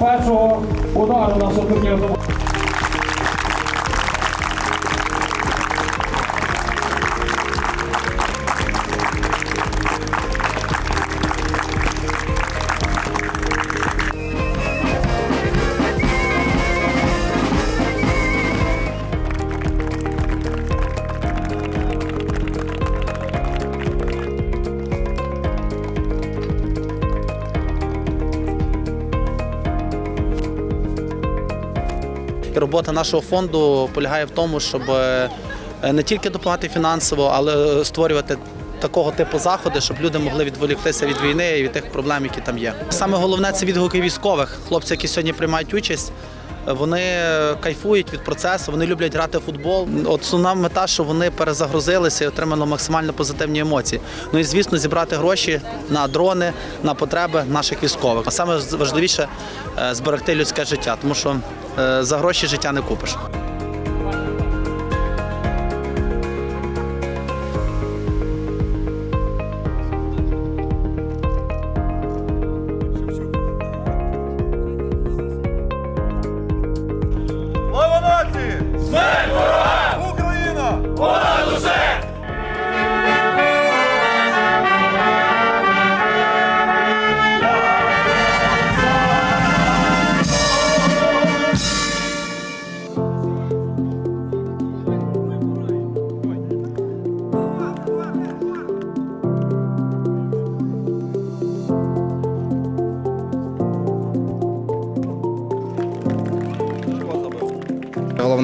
першого удару нашого турніру. І робота нашого фонду полягає в тому, щоб е, не тільки допомагати фінансово, але створювати такого типу заходи, щоб люди могли відволіктися від війни і від тих проблем, які там є. Саме головне це відгуки військових. Хлопці, які сьогодні приймають участь. Вони кайфують від процесу, вони люблять грати в футбол. От Основна мета, що вони перезагрузилися і отримали максимально позитивні емоції. Ну і звісно, зібрати гроші на дрони, на потреби наших військових. А саме важливіше е, зберегти людське життя, тому що е, за гроші життя не купиш.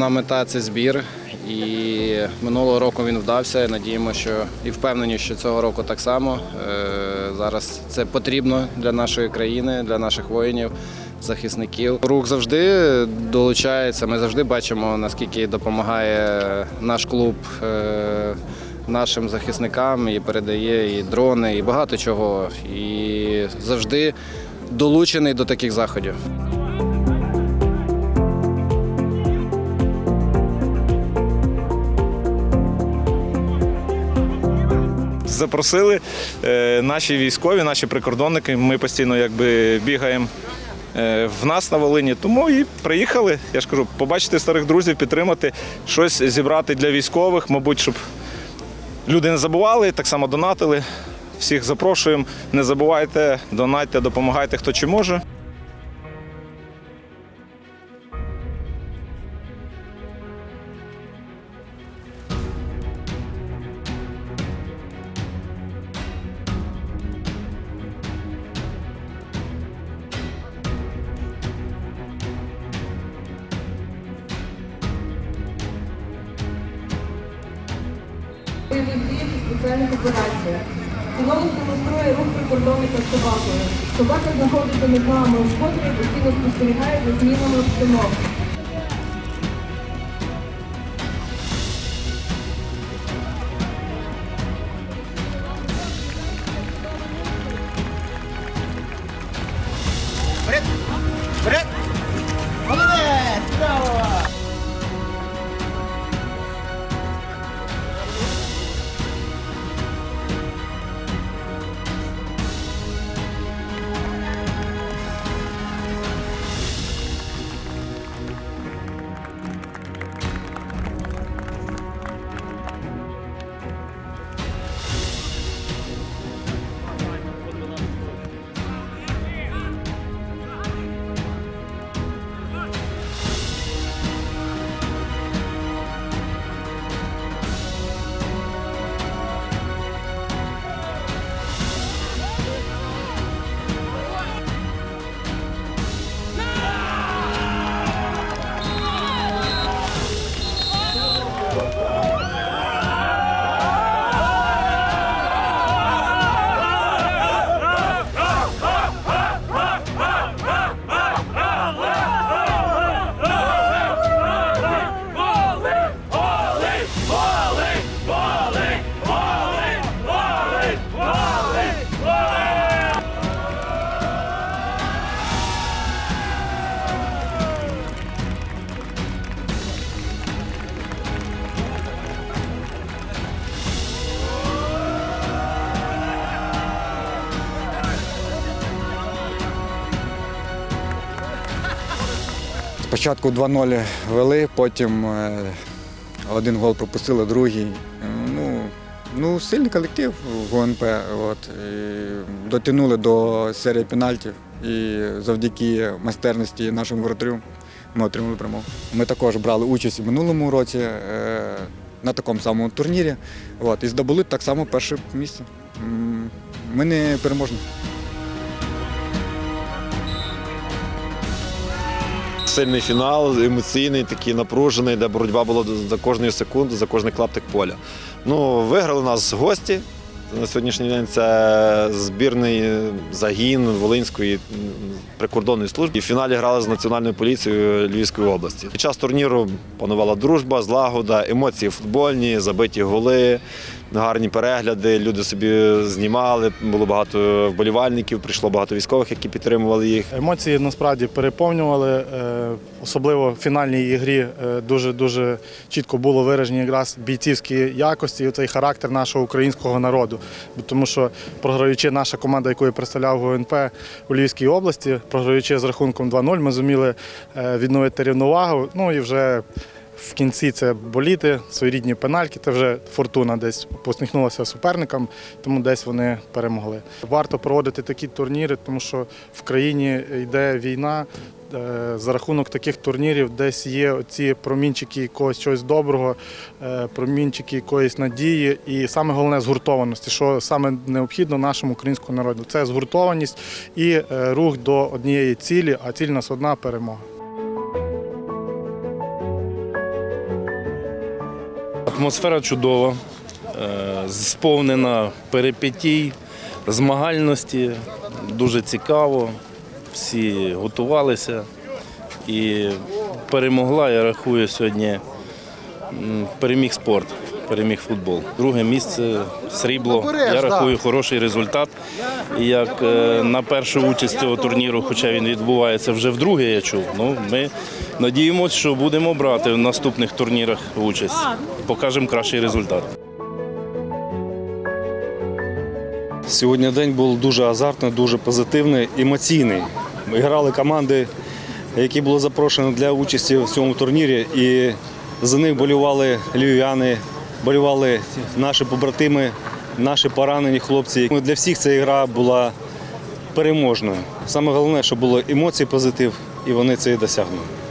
Головна мета це збір. І минулого року він вдався. Надіємося, що і впевнені, що цього року так само. Е, Зараз це потрібно для нашої країни, для наших воїнів, захисників. Рух завжди долучається. Ми завжди бачимо, наскільки допомагає наш клуб е, нашим захисникам і передає і дрони, і багато чого. І завжди долучений до таких заходів. Запросили е, наші військові, наші прикордонники. Ми постійно якби бігаємо е, в нас на Волині. Тому і приїхали. Я ж кажу, побачити старих друзів, підтримати, щось зібрати для військових, мабуть, щоб люди не забували, так само донатили. Всіх запрошуємо. Не забувайте, донатьте, допомагайте, хто чи може. Спеціальних операціях. Психолог демонструє рух прикордонника з собакою. Собака знаходиться між нами спокої, постійно спостерігає за змінами обстановки. Спочатку 2-0 вели, потім е, один гол пропустили, другий. Ну, ну сильний колектив в ГУНП. От, і дотягнули до серії пенальтів. І завдяки майстерності нашим воротарю ми отримали перемогу. Ми також брали участь у минулому році е, на такому самому турнірі. От, і здобули так само перше місце. Ми не переможні. Сильний фінал, емоційний, такий напружений, де боротьба була за кожної секунди, за кожний клаптик поля. Ну, виграли нас гості. На сьогоднішній день це збірний загін Волинської прикордонної служби. І в фіналі грали з Національною поліцією Львівської області. Під час турніру панувала дружба, злагода, емоції футбольні, забиті голи, гарні перегляди. Люди собі знімали. Було багато вболівальників, прийшло багато військових, які підтримували їх. Емоції насправді переповнювали, е, особливо в фінальній ігрі дуже дуже чітко було виражені якраз бійцівські якості і цей характер нашого українського народу. Тому що програючи наша команда, яку я представляв ГУНП у Львівській області, програючи з рахунком 2-0, ми зуміли е, відновити рівновагу. Ну і вже в кінці це боліти, своєрідні пенальки, це вже фортуна десь посміхнулася суперникам, тому десь вони перемогли. Варто проводити такі турніри, тому що в країні йде війна. Е, За рахунок таких турнірів десь є ці промінчики якогось чогось доброго, е, промінчики якоїсь надії, і саме головне згуртованості, що саме необхідно нашому українському народу. Це згуртованість і е, рух до однієї цілі, а ціль у нас одна перемога. Атмосфера чудова, е, сповнена перипетій, змагальності, дуже цікаво. Всі готувалися. І перемогла, я рахую, сьогодні переміг спорт, переміг футбол. Друге місце срібло. Я рахую хороший результат. І як е, на першу участь цього турніру, хоча він відбувається вже вдруге, я чув. Ну, ми надіємося, що будемо брати в наступних турнірах участь. Покажемо кращий результат. Сьогодні день був дуже азартний, дуже позитивний, емоційний. Ми грали команди, які були запрошені для участі в цьому турнірі, і за них болювали львів'яни, болювали наші побратими, наші поранені хлопці. Для всіх ця гра була переможною. Саме головне, що було емоції, позитив, і вони це і досягнули.